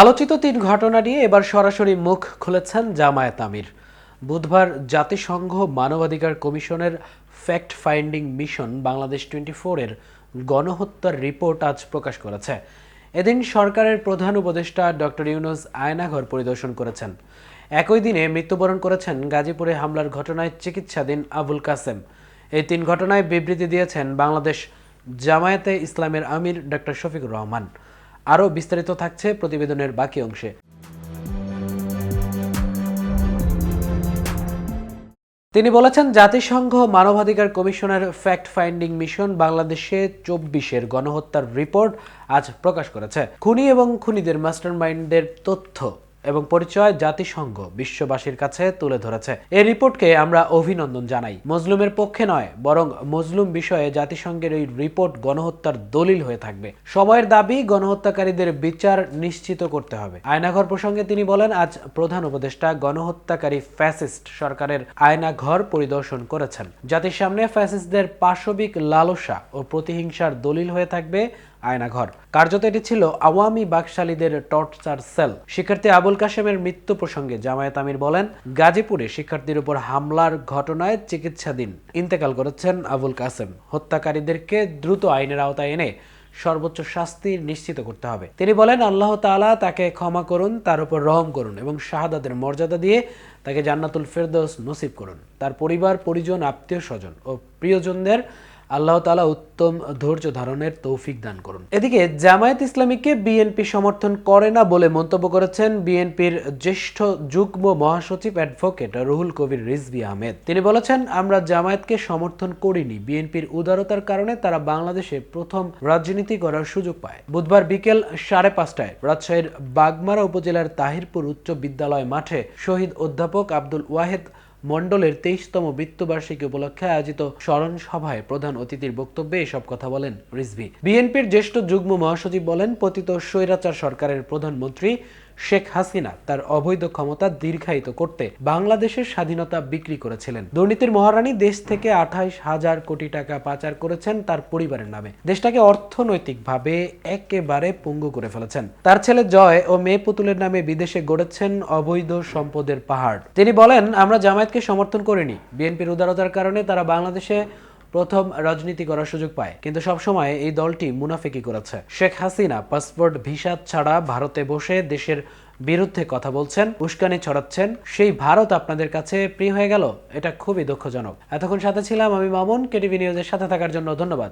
আলোচিত তিন ঘটনা নিয়ে এবার সরাসরি মুখ খুলেছেন জামায়াত আমির। বুধবার জাতিসংঘ মানবাধিকার কমিশনের fact finding mission Bangladesh twenty ফোরের গণহত্যার রিপোর্ট আজ প্রকাশ করেছে। এদিন সরকারের প্রধান উপদেষ্টা ডক্টর ইউনুস আয়নাঘর পরিদর্শন করেছেন। একই দিনে মৃত্যুবরণ করেছেন গাজীপুরে হামলার ঘটনায় চিকিৎসাধীন আবুল কাসেম। এই তিন ঘটনায় বিবৃতি দিয়েছেন বাংলাদেশ জামায়াতে ইসলামের আমির ডক্টর শফিকুর রহমান। আরও বিস্তারিত থাকছে প্রতিবেদনের বাকি অংশে। তিনি বলেছেন, জাতিসংঘ মানবাধিকার কমিশনের ফ্যাক্ট ফাইন্ডিং মিশন বাংলাদেশে চব্বিশের গণহত্যার রিপোর্ট আজ প্রকাশ করেছে। খুনি এবং খুনিদের মাস্টারমাইন্ডদের তথ্য এবং পরিচয় জাতিসংঘ বিশ্ববাসীর কাছে তুলে ধরেছে। এই রিপোর্টকে আমরা অভিনন্দন জানাই। মজলুমের পক্ষে নয়, বরং মজলুম বিষয়ে জাতিসংঘের এই রিপোর্ট গণহত্যার দলিল হয়ে থাকবে। সময়ের দাবি গণহত্যাকারীদের বিচার নিশ্চিত করতে হবে। আয়নাঘর প্রসঙ্গে তিনি বলেন, আজ প্রধান উপদেষ্টা গণহত্যাকারী ফ্যাসিস্ট সরকারের আয়নাঘর পরিদর্শন করেছেন। জাতির সামনে ফ্যাসিস্টদের পাশবিক লালসা ও প্রতিহিংসার দলিল হয়ে থাকবে আয়নাঘর। কার্যত এটি ছিল আওয়ামী বাকশালীদের টর্চার সেল। শিক্ষার্থী আবুল কাশেমের মৃত্যু প্রসঙ্গে জামায়াত আমির বলেন, গাজীপুরে শিক্ষার্থীর উপর হামলার ঘটনায় চিকিৎসাধীন ইন্তেকাল করেছেন আবুল কাসেম হত্যাকারীদেরকে দ্রুত আইনের আওতায় এনে সর্বোচ্চ শাস্তি নিশ্চিত করতে হবে। তিনি বলেন, আল্লাহ তাআলা তাকে ক্ষমা করুন, তার উপর রহম করুন এবং শাহাদাতের মর্যাদা দিয়ে তাকে জান্নাতুল ফেরদৌস নসিব করুন। তার পরিবার, পরিজন আত্মীয় স্বজন ও প্রিয়জনদের আল্লাহ তালা উত্তম ধৈর্য ধারণের তৌফিক দান করুন। এদিকে জামায়াত ইসলামীকে বিএনপি সমর্থন করে না বলে মন্তব্য করেছেন বিএনপির জ্যেষ্ঠ যুগ্ম মহাসচিব অ্যাডভোকেট রুহুল কবির রিজভি আহমেদ। তিনি বলেছেন, আমরা জামায়াতকে সমর্থন করিনি। বিএনপির উদারতার কারণে তারা বাংলাদেশে প্রথম রাজনীতি করার সুযোগ পায়। বুধবার বিকেল সাড়ে পাঁচটায় রাজশাহীর বাগমারা উপজেলার তাহিরপুর উচ্চ বিদ্যালয় মাঠে শহীদ অধ্যাপক আব্দুল ওয়াহেদ মণ্ডলের তেইশতম মৃত্যুবার্ষিকী উপলক্ষে আয়োজিত স্মরণ সভায় প্রধান অতিথির বক্তব্যে এসব কথা বলেন রিজভি। বিএনপির জ্যেষ্ঠ যুগ্ম মহাসচিব বলেন, পতিত স্বৈরাচার সরকারের প্রধানমন্ত্রী শেখ হাসিনা তার অবৈধ ক্ষমতা দীর্ঘায়িত করতে বাংলাদেশের স্বাধীনতা বিক্রি করেছিলেন। দুর্নীতির মহারানী দেশ থেকে আঠাইশ হাজার কোটি টাকা পাচার করেছেন তার পরিবারের নামে। দেশটাকে অর্থনৈতিকভাবে একেবারে পঙ্গু করে ফেলেছেন। তার ছেলে জয় ও মেয়ে পুতুলের নামে বিদেশে গড়েছেন অবৈধ সম্পদের পাহাড়। তিনি বলেন, আমরা জামায়াতকে সমর্থন করিনি। বিএনপির উদারতার কারণে তারা বাংলাদেশে প্রথম রাজনীতি করার সুযোগ পায়, কিন্তু সবসময় এই দলটি মুনাফিকি করেছে। শেখ হাসিনা পাসপোর্ট ভিসা ছাড়া ভারতে বসে দেশের বিরুদ্ধে কথা বলছেন, উস্কানি ছড়াচ্ছেন, সেই ভারত আপনাদের কাছে প্রিয় হয়ে গেল, এটা খুবই দুঃখজনক। এতক্ষণ সাথে ছিলাম আমি মামুন, কেটিভি নিউজের সাথে থাকার জন্য ধন্যবাদ।